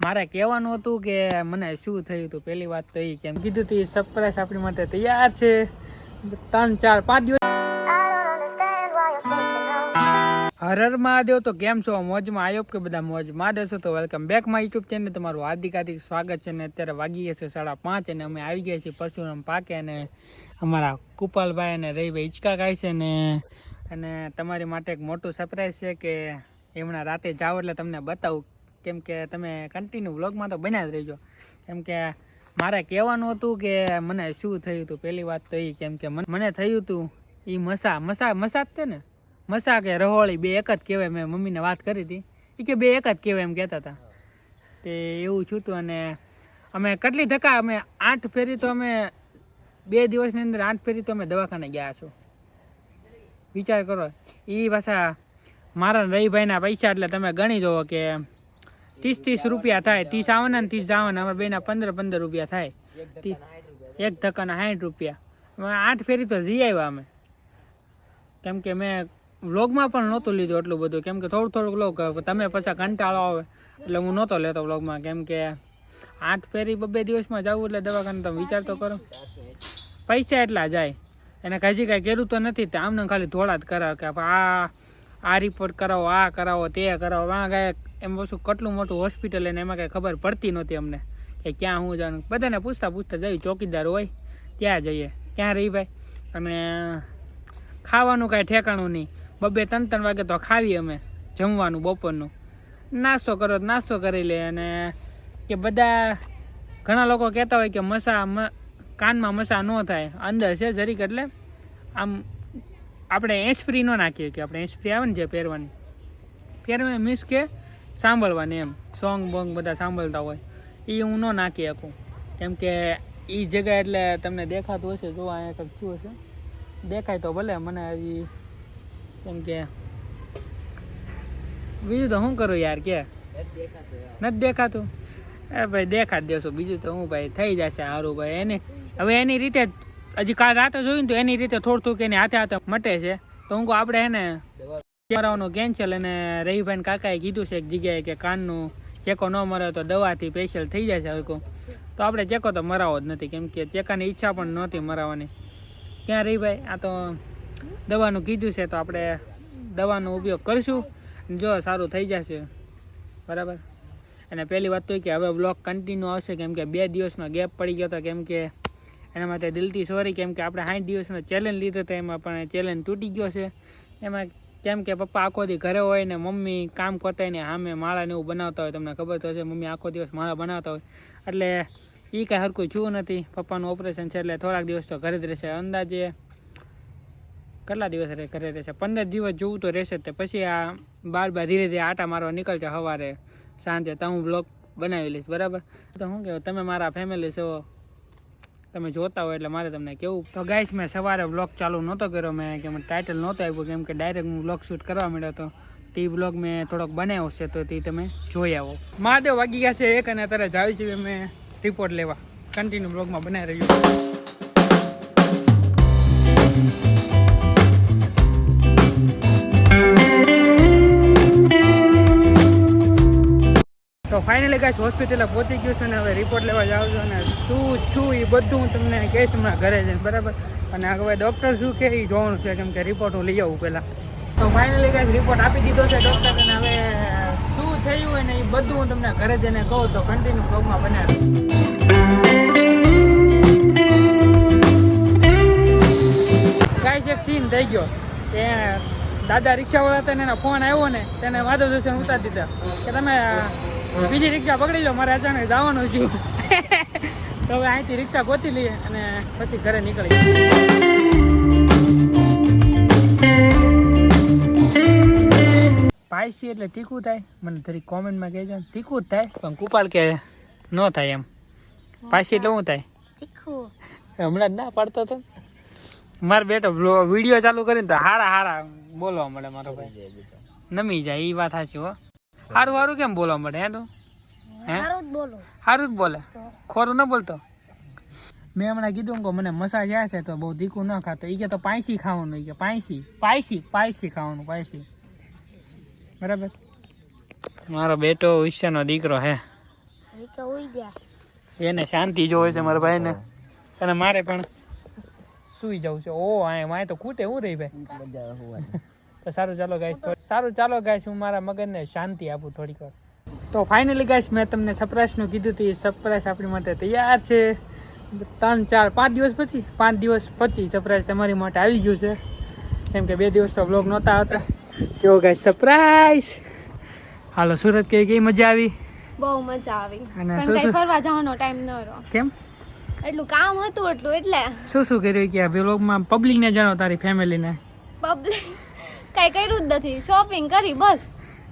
મારે કહેવાનું હતું કે મને શું થયું હતું? પહેલી વાત તો એ કેમ કીધું હતું સરપ્રાઈઝ આપણી માટે તૈયાર છે. ત્રણ, ચાર, પાંચ દિવસ હરર મહાદેવ, તો કેમ છો? મોજમાં આવ્યો કે બધા મોજ મહાદેવ છો તો welcome back my YouTube channel તમારું હાર્દિક હાર્દિક સ્વાગત છે ને અત્યારે વાગી ગયા છે સાડા પાંચ અને અમે આવી ગયા છીએ પરશુરામ પાકે અને અમારા કુપાલભાઈ અને રવિભાઈ હિંચકા ખાય છે ને. અને તમારી માટે એક મોટું સરપ્રાઈઝ છે કે એમના રાતે જાઓ એટલે તમને બતાવું કેમ કે તમે કન્ટિન્યુ વ્લોગમાં તો બન્યા જ રહેજો. કેમ કે મારે કહેવાનું હતું કે મને શું થયું હતું? પહેલી વાત તો એ કેમ કે મને થયું હતું એ મસા મસા મસા જ છે ને? મસા કે રહોળી બે એક જ કહેવાય મેં મમ્મીને વાત કરી હતી. એ કે બે એક જ કહેવાય એમ કહેતા હતા. તે એવું છૂટું અને અમે કેટલી ધક્કા અમે આઠ ફેરી તો અમે બે દિવસની અંદર આઠ ફેરી તો અમે દવાખાને ગયા છો. વિચાર કરો. એ પાછા મારા રહીભાઈના પૈસા એટલે તમે ગણી જુઓ કે ત્રીસ ત્રીસ રૂપિયા થાય, ત્રીસ આવવાના ને ત્રીસ જવાના, અમારા બેના પંદર પંદર રૂપિયા થાય. એક ધક્કાના સાઠ રૂપિયા. આઠ ફેરી તો જઈ આવ્યા અમે. કેમ કે મેં વ્લોગમાં પણ નહોતું લીધું એટલું બધું. કેમ કે થોડું થોડુંક લો તમે પછી કંટાળો આવે. એટલે હું નહોતો લેતો વ્લોગમાં. કેમ કે આઠ ફેરી બબે દિવસમાં જવું એટલે દવાખાને તમે વિચાર તો કરો. પૈસા એટલા જાય. એને હજી કાંઈ કર્યું તો નથી. આમને ખાલી થોડા જ કરાવે કે આ આ રિપોર્ટ કરાવો, આ કરાવો, તે કરાવો. આ કાંઈ એમ વસ્તુ કેટલું મોટું હોસ્પિટલ અને એમાં કાંઈ ખબર પડતી નહોતી અમને. કે ક્યાં હું જવાનું બધાને પૂછતા પૂછતા જઈએ, ચોકીદાર હોય, ત્યાં જઈએ. ક્યાં રહી ભાઈ? અને ખાવાનું કાંઈ ઠેકાણું નહીં. બબે ત્રણ ત્રણ વાગે તો ખાવી અમે, જમવાનું બપોરનું. નાસ્તો કરો નાસ્તો કરી લે અને કે બધા, ઘણા લોકો કહેતા હોય કે મસા કાનમાં મસા ન થાય. અંદર છે જરીક એટલે આમ આપણે એસ્પ્રી ન નાખીએ કે આપણે એસ્પ્રી આવે ને જે પહેરવાની. પહેરવાની મીન્સ કે સાંભળવાની એમ. સોંગ, બોંગ બધા સાંભળતા હોય. એ હું ન નાખી શકું. કેમ કે એ જગ્યા એટલે તમને દેખાતું હશે જો અહીંયા કંઈક શું હશે. દેખાય તો ભલે, મને હજી કેમ કે બીજું તો શું કરું યાર, કે? નથી દેખાતું. એ ભાઈ દેખા દેશો. બીજું તો હું ભાઈ, થઈ જશે સારું ભાઈ, એને. હવે એની રીતે હજી કાલ રાતે જોયું ને તો એની રીતે થોડું થોડુંક એની હાથે હાથે મટે છે. તો હું આપણે એને મરાવવાનું કેન્સલ અને રહીભાઈ કાકાએ કીધું છે એક જગ્યાએ કે કાનનું ચેકો ન મરે તો દવાથી સ્પેશિયલ થઈ જાય છે હરખું તો આપણે ચેકો તો મરાવો જ નથી, કેમ કે ચેકાની ઈચ્છા પણ નહોતી મરાવવાની ક્યાં રહી ભાઈ આ તો દવાનું કીધું છે, તો આપણે દવાનો ઉપયોગ કરીશું. જો સારું થઈ જશે. બરાબર? અને પહેલી વાત તો કે હવે બ્લોગ કન્ટિન્યુ આવશે, કેમ કે બે દિવસનો ગેપ પડી ગયો હતો કેમ કે એના માટે દિલથી સોરી કેમ કે આપણે સાઠ દિવસનો ચેલેન્જ લીધો હતો એમાં પણ ચેલેન્જ તૂટી ગયો છે. એમાં કેમ કે પપ્પા આખો દી ઘરે હોય ને મમ્મી કામ કરતા હોય ને સામે માળા ને એવું બનાવતા હોય, તમને ખબર તો હશે, મમ્મી આખો દિવસ માળા બનાવતા હોય. એટલે એ કાંઈ હરખું છું નથી. પપ્પાનું ઓપરેશન છે એટલે થોડાક દિવસ તો ઘરે જ રહેશે. અંદાજે કેટલા દિવસ રહે ઘરે રહેશે? પંદર દિવસ જોવું તો રહેશે જ તે. પછી આ બાર બાર ધીરે ધીરે આટા મારવા નીકળશે સવારે સાંજે. તો હું બ્લોગ બનાવી લઈશ, બરાબર? તો શું કહેવાય, તમે મારા ફેમિલી છો. તમે જોતા હોય એટલે મારે તમને કેવું. તો ગાઈશ મેં સવારે બ્લોગ ચાલુ નહોતો કર્યો. મેં કે ટાઇટલ નહોતો આપ્યું. કેમ કે ડાયરેક્ટ હું બ્લોગ શૂટ કરવા માંડ્યો હતો. તે બ્લોગ મેં થોડોક બનાવ્યો છે, તો તે તમે જોઈ આવો. મહાદેવ વાગી ગયા છે એક અને અત્યારે જાવી છીએ મેં રિપોર્ટ લેવા. કન્ટિન્યુ બ્લોગમાં બનાવી રહ્યું તો ફાઇનલી કાંઈ હોસ્પિટલે પહોંચી ગયું છે ને હવે રિપોર્ટ લેવા જાઉં છું અને શું છું એ બધું હું તમને કહીશ હમણાં ઘરે જઈને, બરાબર? અને હવે ડૉક્ટર શું કહે એ જોવાનું છે, કેમ કે રિપોર્ટ હું લઈ આવું પહેલાં. તો ફાઇનલી ગાઈસ રિપોર્ટ આપી દીધો છે ડૉક્ટર અને હવે શું થયું હોય ને એ બધું હું તમને ઘરે જઈને કહું, તો કન્ટિન્યુ બ્લોગમાં બનાવી કાંઈ એક સીન થઈ ગયો. કે દાદા રિક્ષાવાળા હતા ને એના ફોન આવ્યો ને, તેને માધવ દર્શન ઉતારી દીધા. કે તમે બીજી રિક્ષા પકડી લો મારે અચાનક જવાનું છું. તો હવે અહીંથી રિક્ષા ગોતી લઈએ અને પછી ઘરે નીકળી પાયસી એટલે તીખું થાય. મને તરી કોમેન્ટમાં કહેજો. ને તીખું જ થાય પણ કુપાલ કે ન થાય એમ. પાયસી એટલે શું થાય? હમણાં જ ના પાડતો હતો મારો બેટો વીડિયો ચાલુ કરીને તો હારા હારા બોલવા મળે મારો ભાઈ. નમી જાય એ વાત સાચી હો. સારું સારું કેમ બોલવા મળે હે તો? હે? સારું જ બોલો. સારું જ બોલે? ખોરું ન બોલતો? મેં હમણાં કીધું કે મને મસાજ આવ્યા છે તો બહુ તીખું ન ખાતો. એ કે તો પાયસી ખાવાનું એ કે પાયસી પાયસી પાયસી ખાવાનું પાયસી. બરાબર? મારો બેટો ઈશ્વરનો દીકરો હે. એને શાંતિ જોવે છે મારા ભાઈને. અને મારે પણ સુઈ જવું છે. ઓ આ માય તો ખૂટે હું રહી ભાઈ? તો સારું ચાલો ગાઈસ સારું ચાલો ગાઈસ હું મારા મગજને શાંતિ આપું થોડીક વાર. તો ફાઇનલી ગાઈસ મેં તમને સરપ્રાઈઝનું કીધું હતું સરપ્રાઈઝ આપણી માટે તૈયાર છે. ત્રણ ચાર પાંચ દિવસ પછી પાંચ દિવસ પછી સરપ્રાઈઝ તમારી માટે આવી ગયું છે. કેમ કે બે દિવસ તો બ્લોગ નહોતા આવતા. જો ગાઈસ સરપ્રાઈઝ હાલો સુરત કઈ કઈ મજા આવી? બહુ મજા આવી. અને કઈ ફરવા જવાનો ટાઈમ ન રહ્યો. કેમ? એટલું કામ હતું એટલું એટલે. શું શું કર્યું કે આ બ્લોગમાં પબ્લિકને જાણો તારી ફેમિલીને પબ્લિક કઈ કર્યું જ નથી. શોપિંગ કરી બસ.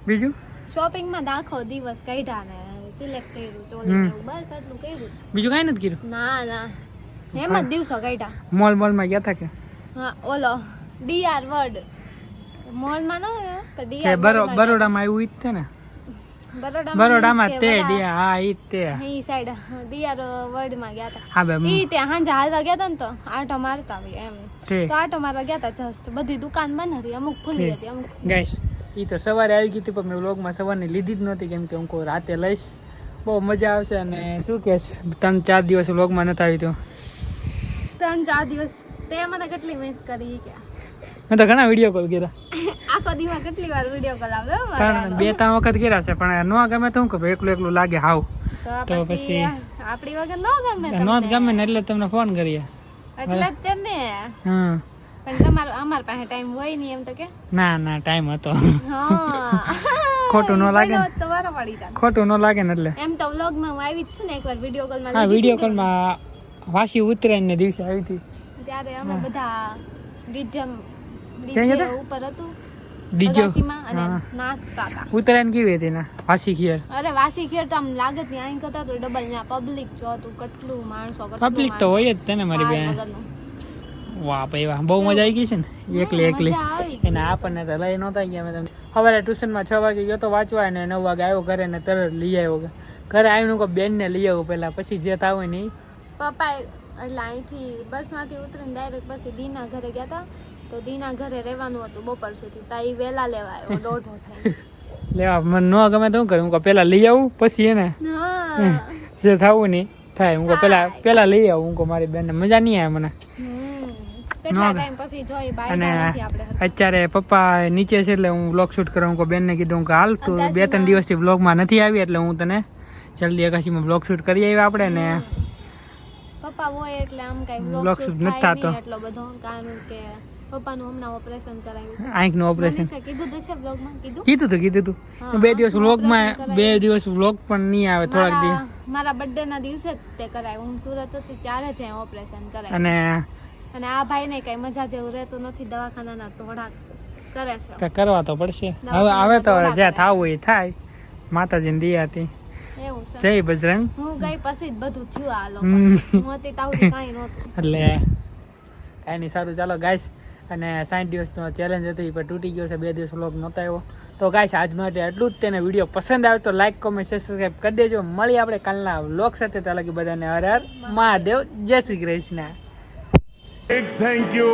બીજું? શોપિંગમાં તો આખો દિવસ કાઢ્યા ને સિલેક્ટ કર્યું ચોલી ને બસ આટલું કર્યું. બીજું કઈ નથી કર્યું? ના ના. એમ જ દિવસો કાઢ્યા. મોલ મોલમાં ગયા હતા કે? હા ઓલો ડીઆર વર્ડ મોલમાં ન પણ કે ડીઆર બરો બરોડામાં આવ્યું ઈ જ છે ને? બરોડામાં તે ડિયા હા ઈ તે. ઈ સાઈડ ડીઆર વર્ડમાં ગયા હતા હા બે ઈ ત્યાં હાંજે હાલવા ગયા હતા ને તો આટો મારતો આવી એમ. તો. આટો મારવા ગયા હતા જસ્ટ બધી દુકાન બંધ હતી અમુક ખુલ્લી હતી અમુક ગાઈસ ઈ તો સવારે આવી ગઈ હતી પણ મેં વ્લોગમાં સવારની લીધી જ નહોતી કેમ કે હું રાતે લઈશ. બહુ મજા આવશે અને શું કહેશ ત્રણ ચાર દિવસ વ્લોગમાં નથી આવી તો. ત્રણ ચાર દિવસ. તે મને કેટલી મિસ કરી કે મેં તો ઘણા વીડિયો કોલ કર્યા. આખો દીમાં કેટલી વાર વીડિયો કોલ આવ્યો બે ત્રણ વખત કર્યા છે પણ ન ગમે તો હું કહું એકલું એકલું લાગે હાવ. તો પછી આપણી વગર ન ગમે નો ગમે ને એટલે તમને ફોન કરીએ. એટલે જ ને હમ પણ તમારો અમાર પાસે ટાઈમ હોય નહીં એમ તો કે? ના ના ટાઈમ હતો. હા. ખોટું ન લાગે ખોટું ન લાગે ને એટલે. એમ તો વ્લોગમાં હું આવી જ છું ને એકવાર વીડિયો કોલમાં હા વિડિયો વીડિયો માં. વાસી ઉતરાયણ ને દિવસે આવી હતી. ત્યારે અમે બધા ડીજે ડીજે ઉપર હતું ડીજો અને નાચતા હતા ઉત્તરાયણ કેવી હતી ના વાસી ખીર અરે વાસી ખેર તો આમ લાગે ત્યાં અહીં કરતા તો ડબલ ત્યાં પબ્લિક જો હતું કેટલું માણસો પબ્લિક તો હોય જ તેને મારી બેન. વાહ ભાઈ વાહ બહુ મજા આવી ગઈ છે ને? એકલી એકલી. એને આપણને તો લઈ નહોતા ગયા મેં તમને. સવારે ટ્યુશનમાં છ વાગે ગયો તો વાંચવા ને નવ વાગે આવ્યો ઘરે ને તરત લઈ આવ્યો ઘરે. આવીને કહું બેનને લઈ આવું પહેલાં પછી જે થાવ હોય ને ઈ. એટલે અહીંથી બસમાંથી ઉતરીને ડાયરેક્ટ પછી દીના ઘરે ગયા હતા તો દીના ઘરે રહેવાનું હતું બપોર સુધી. તા એ વહેલા લેવા આવ્યો દોઢો થઈ લેવા મને ન ગમે તો હું કરું? હું પેલા લઈ આવું પછી એને. જે થવું નહીં થાય. હું પેલા પહેલા લઈ આવું. હું મારી બેન મજા નહીં આવે મને. અને અત્યારે પપ્પા નીચે છે એટલે હું બ્લોગ શૂટ કરવા હું બેન બેનને કીધું કે હાલ તું બે ત્રણ. દિવસથી બ્લોગમાં નથી આવી એટલે હું તને જલ્દી એકાશીમાં બ્લોગ શૂટ કરી આવ્યા આપણે ને. પપ્પા હોય એટલે આમ કઈ બ્લોક શૂટ નથી થાય નહીં એટલો બધો. કારણ કે પપ્પાનું હમણાં ઓપરેશન કરાયું છે. આંખનું ઓપરેશન કીધું તો છે બ્લોગમાં કીધું? કીધું તું કીધું તું. બે દિવસ વ્લોગમાં બે દિવસ વ્લોગ પણ નહીં આવે થોડાક દિવસ. મારા બર્થડે ના દિવસે જ તે કરાયું. હું સુરત હતી ત્યારે જ ઓપરેશન કરાયું. અને અને આ ભાઈને કઈ મજા જેવું રહેતું નથી દવાખાનાના થોડાક કરે છે. તો કરવા તો પડશે. હવે તો જ્યાં કરે. એ થાય. માતાજીની એવું છે જય બજરંગ. હું ગઈ પછી બધું થયું આ લોકો. હું હતી કાઈ નહોતું. એટલે એની સારું. ચાલો ગાઈસ અને સાઠ દિવસનો ચેલેન્જ હતો એ પણ તૂટી ગયો છે. બે દિવસ વ્લોગ નહોતો આવ્યો. તો ગાઈસ આજ માટે એટલું જ. તેને વીડિયો પસંદ આવે તો લાઈક કોમેન્ટ સબસ્ક્રાઈબ કરી દેજો. મળી આપણે કાલના લોક સાથે. તો લગી બધાને હર હર મહાદેવ. જય Shri Krishna. Thank you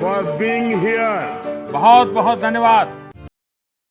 for being here બહુ બહુ ધન્યવાદ